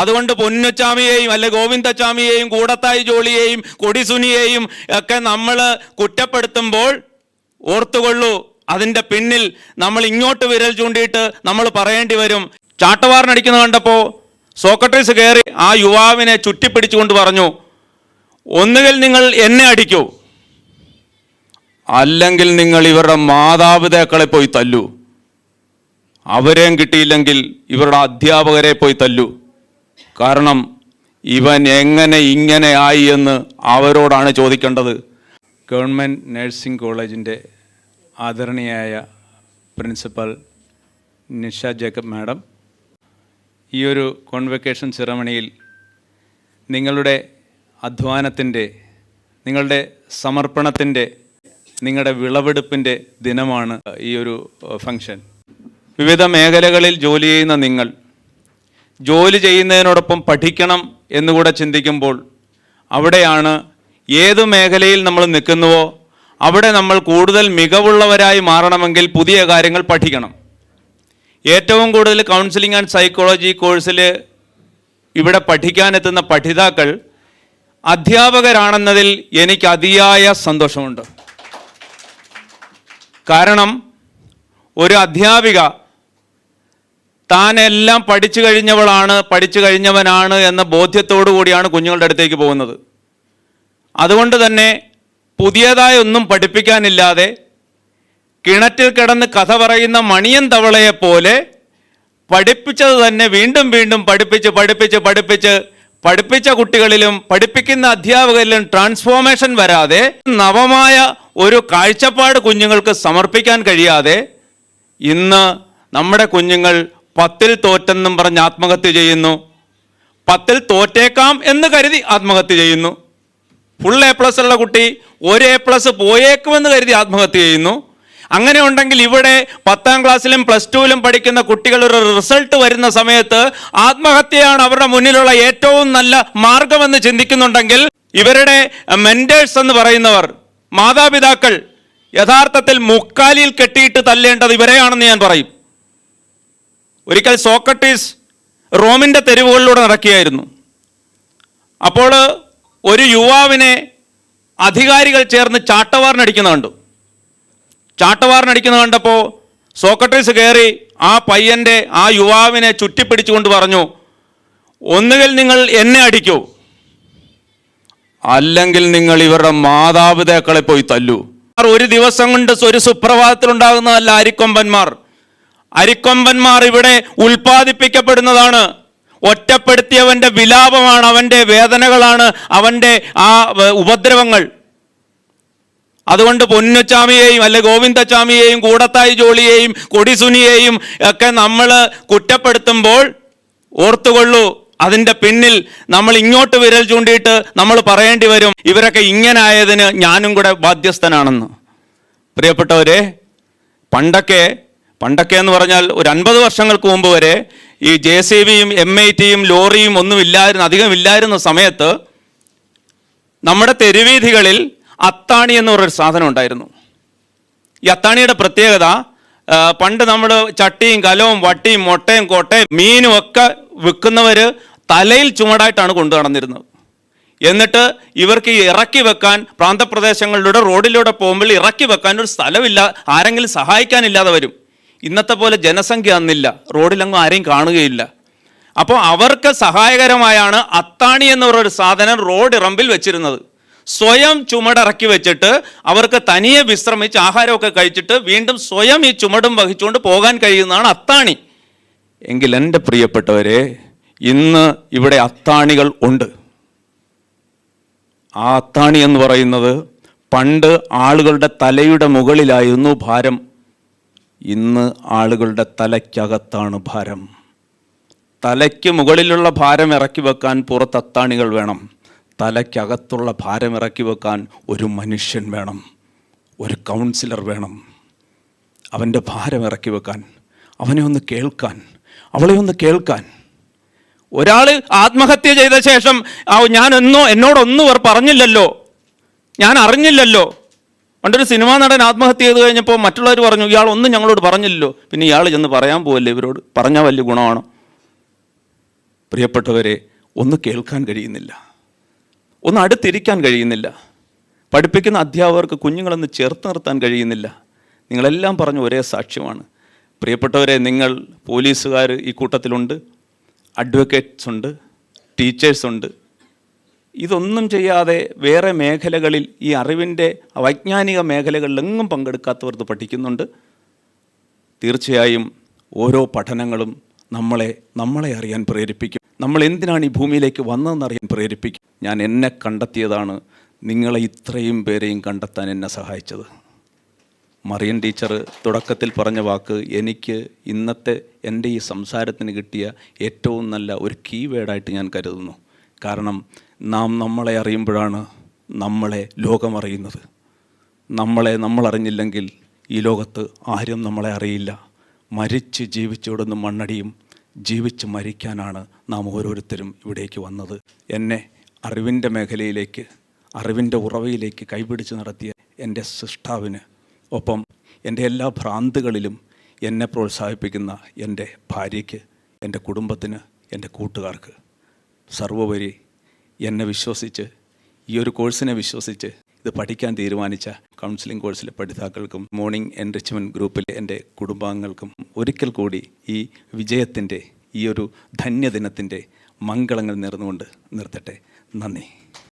അതുകൊണ്ട് പൊന്നുച്ചാമിയെയും അല്ലെ ഗോവിന്ദച്ചാമിയെയും കൂടത്തായി ജോളിയെയും കൊടിസുനിയെയും ഒക്കെ നമ്മൾ കുറ്റപ്പെടുത്തുമ്പോൾ ഓർത്തുകൊള്ളൂ. അതിന്റെ പിന്നിൽ നമ്മൾ ഇങ്ങോട്ട് വിരൽ ചൂണ്ടിയിട്ട് നമ്മൾ പറയേണ്ടി വരും. ചാട്ടവാറിനടിക്കുന്ന കണ്ടപ്പോൾ സോക്രട്ടീസ് കയറി ആ യുവാവിനെ ചുറ്റിപ്പിടിച്ചുകൊണ്ട് പറഞ്ഞു ഒന്നുകിൽ നിങ്ങൾ എന്നെ അടിക്കൂ അല്ലെങ്കിൽ നിങ്ങൾ ഇവരുടെ മാതാപിതാക്കളെ പോയി തല്ലൂ. അവരെയും കിട്ടിയില്ലെങ്കിൽ ഇവരുടെ അധ്യാപകരെ പോയി തല്ലൂ. കാരണം ഇവൻ എങ്ങനെ ഇങ്ങനെ ആയി എന്ന് അവരോടാണ് ചോദിക്കേണ്ടത്. ഗവൺമെന്റ് നഴ്സിംഗ് കോളേജിന്റെ ആദരണീയായ പ്രിൻസിപ്പൽ നിഷ ജേക്കബ് മാഡം ഈ ഒരു കോൺവെക്കേഷൻ സെറമണിയിൽ നിങ്ങളുടെ അധ്വാനത്തിന്റെ നിങ്ങളുടെ സമർപ്പണത്തിന്റെ നിങ്ങളുടെ വിളവെടുപ്പിന്റെ ദിനമാണ് ഈ ഒരു ഫങ്ഷൻ വിവിധ മേഖലകളിൽ ജോലി ചെയ്യുന്ന നിങ്ങൾ ജോലി ചെയ്യുന്നതിനോടൊപ്പം പഠിക്കണം എന്നുകൂടെ ചിന്തിക്കുമ്പോൾ അവിടെയാണ് ഏത് മേഖലയിൽ നമ്മൾ നിൽക്കുന്നുവോ അവിടെ നമ്മൾ കൂടുതൽ മികവുള്ളവരായി മാറണമെങ്കിൽ പുതിയ കാര്യങ്ങൾ പഠിക്കണം. ഏറ്റവും കൂടുതൽ കൗൺസിലിംഗ് ആൻഡ് സൈക്കോളജി കോഴ്സിൽ ഇവിടെ പഠിക്കാനെത്തുന്ന പഠിതാക്കൾ അധ്യാപകരാണെന്നതിൽ എനിക്ക് അതിയായ സന്തോഷമുണ്ട്. കാരണം ഒരു അധ്യാപിക താനെല്ലാം പഠിച്ചു കഴിഞ്ഞവളാണ് പഠിച്ചു കഴിഞ്ഞവനാണ് എന്ന ബോധ്യത്തോടു കൂടിയാണ് കുഞ്ഞുങ്ങളുടെ അടുത്തേക്ക് പോകുന്നത്. അതുകൊണ്ട് തന്നെ പുതിയതായി ഒന്നും പഠിപ്പിക്കാനില്ലാതെ കിണറ്റിൽ കിടന്ന് കഥ പറയുന്ന മണിയൻ തവളയെ പോലെ പഠിപ്പിച്ചത് തന്നെ വീണ്ടും വീണ്ടും പഠിപ്പിച്ച് പഠിപ്പിച്ച് പഠിപ്പിച്ച് പഠിപ്പിച്ച കുട്ടികളിലും പഠിപ്പിക്കുന്ന അധ്യാപകരിലും ട്രാൻസ്ഫോർമേഷൻ വരാതെ നവമായ ഒരു കാഴ്ചപ്പാട് കുഞ്ഞുങ്ങൾക്ക് സമർപ്പിക്കാൻ കഴിയാതെ ഇന്ന് നമ്മുടെ കുഞ്ഞുങ്ങൾ പത്തിൽ തോറ്റെന്നും പറഞ്ഞ് ആത്മഹത്യ ചെയ്യുന്നു. പത്തിൽ തോറ്റേക്കാം എന്ന് കരുതി ആത്മഹത്യ ചെയ്യുന്നു. ഫുൾ എ പ്ലസ് ഉള്ള കുട്ടി ഒരു എ പ്ലസ് പോയേക്കുമെന്ന് കരുതി ആത്മഹത്യ ചെയ്യുന്നു. അങ്ങനെ ഉണ്ടെങ്കിൽ ഇവിടെ പത്താം ക്ലാസ്സിലും പ്ലസ് ടുവിലും പഠിക്കുന്ന കുട്ടികൾ ഒരു റിസൾട്ട് വരുന്ന സമയത്ത് ആത്മഹത്യയാണ് അവരുടെ മുന്നിലുള്ള ഏറ്റവും നല്ല മാർഗമെന്ന് ചിന്തിക്കുന്നുണ്ടെങ്കിൽ ഇവരുടെ മെന്റേഴ്സ് എന്ന് പറയുന്നവർ മാതാപിതാക്കൾ യഥാർത്ഥത്തിൽ മുക്കാലിയിൽ കെട്ടിയിട്ട് തല്ലേണ്ടത് ഇവരെയാണെന്ന് ഞാൻ പറയും. ഒരിക്കൽ സോക്രട്ടീസ് റോമിന്റെ തെരുവുകളിലൂടെ നടക്കുകയായിരുന്നു. അപ്പോൾ ഒരു യുവാവിനെ അധികാരികൾ ചേർന്ന് ചാട്ടവാറിനടിക്കുന്ന കണ്ടു ചാട്ടവാറിനടിക്കുന്ന കണ്ടപ്പോൾ സോക്രട്ടീസ് കയറി ആ പയ്യന്റെ ആ യുവാവിനെ ചുറ്റിപ്പിടിച്ചുകൊണ്ട് പറഞ്ഞു ഒന്നുകിൽ നിങ്ങൾ എന്നെ അടിക്കൂ അല്ലെങ്കിൽ നിങ്ങൾ ഇവരുടെ മാതാപിതാക്കളെ പോയി തല്ലൂ. ഒരു ദിവസം കൊണ്ട് ഒരു സുപ്രഭാതത്തിലുണ്ടാകുന്നതല്ല അരിക്കൊമ്പന്മാർ. അരിക്കൊമ്പന്മാർ ഇവിടെ ഉൽപ്പാദിപ്പിക്കപ്പെടുന്നതാണ്. ഒറ്റപ്പെടുത്തിയവന്റെ വിലാപമാണ് അവന്റെ വേദനകളാണ് അവന്റെ ആ ഉപദ്രവങ്ങൾ. അതുകൊണ്ട് പൊന്നുച്ചാമിയെയും അല്ലെ ഗോവിന്ദച്ചാമിയെയും കൂടത്തായി ജോളിയെയും കൊടിസുനിയെയും ഒക്കെ നമ്മൾ കുറ്റപ്പെടുത്തുമ്പോൾ ഓർത്തുകൊള്ളൂ അതിന്റെ പിന്നിൽ നമ്മൾ ഇങ്ങോട്ട് വിരൽ ചൂണ്ടിയിട്ട് നമ്മൾ പറയേണ്ടി വരും ഇവരൊക്കെ ഇങ്ങനെ ആയതിന് ഞാനും കൂടെ ബാധ്യസ്ഥനാണെന്ന്. പ്രിയപ്പെട്ടവരെ പണ്ടൊക്കെ പണ്ടൊക്കെ എന്ന് പറഞ്ഞാൽ ഒരു അൻപത് വർഷങ്ങൾക്ക് മുമ്പ് വരെ ഈ ജെ സി ബിയും എം ഐ ടിയും ലോറിയും ഒന്നും ഇല്ലായിരുന്നു അധികം ഇല്ലായിരുന്ന സമയത്ത് നമ്മുടെ തെരുവീഥികളിൽ അത്താണി എന്ന് പറഞ്ഞൊരു സാധനം ഉണ്ടായിരുന്നു. ഈ അത്താണിയുടെ പ്രത്യേകത പണ്ട് നമ്മൾ ചട്ടിയും കലവും വട്ടിയും മുട്ടയും കോട്ടയും മീനും ഒക്കെ വിൽക്കുന്നവർ തലയിൽ ചുമടായിട്ടാണ് കൊണ്ടു നടന്നിരുന്നത്. എന്നിട്ട് ഇവർക്ക് ഇറക്കി വെക്കാൻ പ്രാന്തപ്രദേശങ്ങളിലൂടെ റോഡിലൂടെ പോകുമ്പോൾ ഇറക്കി വെക്കാൻ ഒരു സ്ഥലമില്ല ആരെങ്കിലും സഹായിക്കാനില്ലാതെ വരും. ഇന്നത്തെ പോലെ ജനസംഖ്യ അന്നില്ല. റോഡിലങ്ങും ആരെയും കാണുകയില്ല. അപ്പോൾ അവർക്ക് സഹായകരമായാണ് അത്താണി എന്ന് പറയുന്ന സാധനം റോഡ് ഇറമ്പിൽ വെച്ചിരുന്നത്. സ്വയം ചുമടിറക്കി വെച്ചിട്ട് അവർക്ക് തനിയെ വിശ്രമിച്ച് ആഹാരമൊക്കെ കഴിച്ചിട്ട് വീണ്ടും സ്വയം ഈ ചുമടും വഹിച്ചുകൊണ്ട് പോകാൻ കഴിയുന്നതാണ് അത്താണി. എങ്കിൽ എന്റെ പ്രിയപ്പെട്ടവരെ ഇന്ന് ഇവിടെ അത്താണികൾ ഉണ്ട്. ആ അത്താണി എന്ന് പറയുന്നത് പണ്ട് ആളുകളുടെ തലയുടെ മുകളിലായിരുന്നു ഭാരം. ഇന്ന് ആളുകളുടെ തലയ്ക്കകത്താണ് ഭാരം. തലയ്ക്ക് മുകളിലുള്ള ഭാരം ഇറക്കി വെക്കാൻ പുറത്ത് അത്താണികൾ വേണം. തലയ്ക്കകത്തുള്ള ഭാരം ഇറക്കി വെക്കാൻ ഒരു മനുഷ്യൻ വേണം. ഒരു കൗൺസിലർ വേണം. അവന്റെ ഭാരം ഇറക്കി വെക്കാൻ. അവനെ ഒന്ന് കേൾക്കാൻ. അവളെ ഒന്ന് കേൾക്കാൻ. ഒരാൾ ആത്മഹത്യ ചെയ്ത ശേഷം ഞാൻ എന്നോ എന്നോടൊന്നും അവർ പറഞ്ഞില്ലല്ലോ. ഞാൻ അറിഞ്ഞില്ലല്ലോ. പണ്ടൊരു സിനിമാ നടൻ ആത്മഹത്യ ചെയ്ത് കഴിഞ്ഞപ്പോൾ മറ്റുള്ളവർ പറഞ്ഞു ഇയാൾ ഒന്നും ഞങ്ങളോട് പറഞ്ഞില്ലല്ലോ. പിന്നെ ഇയാൾ ചെന്ന് പറയാൻ പോവല്ലേ ഇവരോട്? പറഞ്ഞാൽ വലിയ ഗുണമാണോ? പ്രിയപ്പെട്ടവരെ ഒന്ന് കേൾക്കാൻ കഴിയുന്നില്ല. ഒന്ന് അടുത്തിരിക്കാൻ കഴിയുന്നില്ല. പഠിപ്പിക്കുന്ന അധ്യാപകർക്ക് കുഞ്ഞുങ്ങളൊന്ന് ചേർത്ത് നിർത്താൻ കഴിയുന്നില്ല. നിങ്ങളെല്ലാം പറഞ്ഞ ഒരേ സാക്ഷ്യമാണ്. പ്രിയപ്പെട്ടവരെ നിങ്ങൾ പോലീസുകാർ ഈ കൂട്ടത്തിലുണ്ട് അഡ്വക്കേറ്റ്സ് ഉണ്ട് ടീച്ചേഴ്സ് ഉണ്ട് ഇതൊന്നും ചെയ്യാതെ വേറെ മേഖലകളിൽ ഈ അറിവിന്റെ വൈജ്ഞാനിക മേഖലകളിലെങ്ങും പങ്കെടുക്കാത്തവർ ഇത് പഠിക്കുന്നുണ്ട്. തീർച്ചയായും ഓരോ പഠനങ്ങളും നമ്മളെ നമ്മളെ അറിയാൻ പ്രേരിപ്പിക്കും. നമ്മൾ എന്തിനാണ് ഈ ഭൂമിയിലേക്ക് വന്നതെന്ന് അറിയാൻ പ്രേരിപ്പിക്കും. ഞാൻ എന്നെ കണ്ടെത്തിയതാണ് നിങ്ങളെ ഇത്രയും പേരെയും കണ്ടെത്താൻ എന്നെ സഹായിച്ചത്. മറിയൻ ടീച്ചർ തുടക്കത്തിൽ പറഞ്ഞ വാക്ക് എനിക്ക് ഇന്നത്തെ എന്റെ ഈ സംസാരത്തിന് കിട്ടിയ ഏറ്റവും നല്ല ഒരു കീവേഡായിട്ട് ഞാൻ കരുതുന്നു. കാരണം നാം നമ്മളെ അറിയുമ്പോഴാണ് നമ്മളെ ലോകം അറിയുന്നത്. നമ്മളെ നമ്മൾ അറിഞ്ഞില്ലെങ്കിൽ ഈ ലോകത്ത് ആരും നമ്മളെ അറിയില്ല. മരിച്ച് ജീവിച്ചോടുന്ന മണ്ണടിയും ജീവിച്ച് മരിക്കാനാണ് നാം ഓരോരുത്തരും ഇവിടേക്ക് വന്നത്. എന്നെ അറിവിന്റെ മേഖലയിലേക്ക് അറിവിന്റെ ഉറവയിലേക്ക് കൈപിടിച്ച് നടത്തിയ എന്റെ സൃഷ്ടാവിന് ഒപ്പം എന്റെ എല്ലാ ഭ്രാന്തുകളിലും എന്നെ പ്രോത്സാഹിപ്പിക്കുന്ന എന്റെ ഭാര്യയ്ക്ക് എന്റെ കുടുംബത്തിന് എന്റെ കൂട്ടുകാർക്ക് സർവോപരി എന്നെ വിശ്വസിച്ച് ഈ ഒരു കോഴ്സിനെ വിശ്വസിച്ച് ഇത് പഠിക്കാൻ തീരുമാനിച്ച കൗൺസിലിംഗ് കോഴ്സിലെ പഠിതാക്കൾക്കും മോർണിംഗ് എൻറിച്ച്മെന്റ് ഗ്രൂപ്പിലെ എന്റെ കുടുംബാംഗങ്ങൾക്കും ഒരിക്കൽ കൂടി ഈ വിജയത്തിന്റെ ഈ ഒരു ധന്യദിനത്തിന്റെ മംഗളങ്ങൾ നേർന്നുകൊണ്ട് നിർത്തട്ടെ. നന്ദി.